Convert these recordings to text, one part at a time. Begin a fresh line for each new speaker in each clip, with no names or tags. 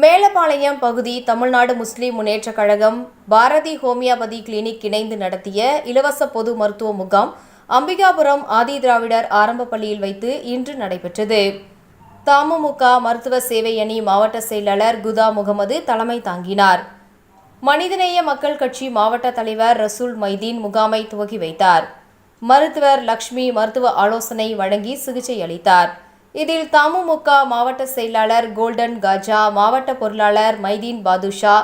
மேலப்பாளையம் பகுதி Tamil Nadu Muslim Munnetra Kazhagam Bharathi homoeopathy clinic இணைந்து நடத்திய இலவச பொது மருத்துவ முகாம் அம்பிகாபுரம் ஆதி திராவிடர் ஆரம்ப பள்ளியில் வைத்து இன்று நடைபெற்றது. தமுமுக மருத்துவ சேவை அணி மாவட்ட செயலாளர் குதா முகமது தலைமை தாங்கினார். மனிதநேய மக்கள் கட்சி மாவட்ட தலைவர் ரசூல் மைதீன் முகாமை துவக்கி வைத்தார். மருத்துவர் லக்ஷ்மி மருத்துவ ஆலோசனை வழங்கி சிகிச்சை அளித்தார். இதில் தமுமுக மாவட்ட செயலாளர் கோல்டன் காஜா மாவட்ட பொருளாளர் மைதீன் பாதுஷா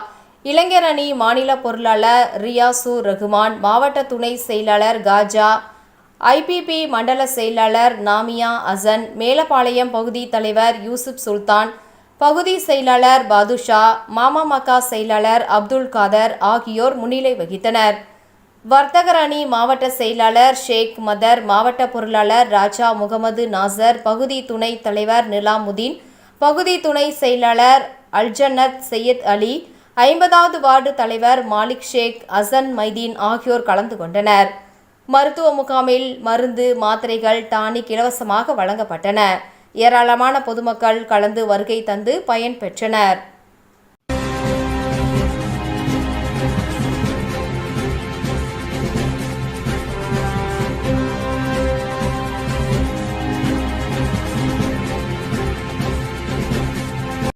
இளைஞர் அணி மாநில பொருளாளர் ரியாசு ரகுமான் மாவட்ட துணை செயலாளர் காஜா ஐபிபி மண்டல செயலாளர் நாமியா அசன் மேலப்பாளையம் பகுதி தலைவர் யூசுப் சுல்தான் பகுதி செயலாளர் பாதுஷா மாமமக செயலாளர் அப்துல் காதர் ஆகியோர் முன்னிலை வகித்தனர். வர்த்தகர் அணி மாவட்ட செயலாளர் ஷேக் மதர் மாவட்ட பொருளாளர் ராஜா முகமது நாசர் பகுதி துணை தலைவர் நிலாமுதீன் பகுதி துணை செயலாளர் அல்ஜன்னத் சையத் அலி ஐம்பதாவது வார்டு தலைவர் மாலிக் ஷேக் அசன் மைதீன் ஆகியோர் கலந்து கொண்டனர். மருத்துவ முகாமில் மருந்து மாத்திரைகள் டானிக் இலவசமாக வழங்கப்பட்டன. ஏராளமான பொதுமக்கள் கலந்து வருகை தந்து பயன்பெற்றனர்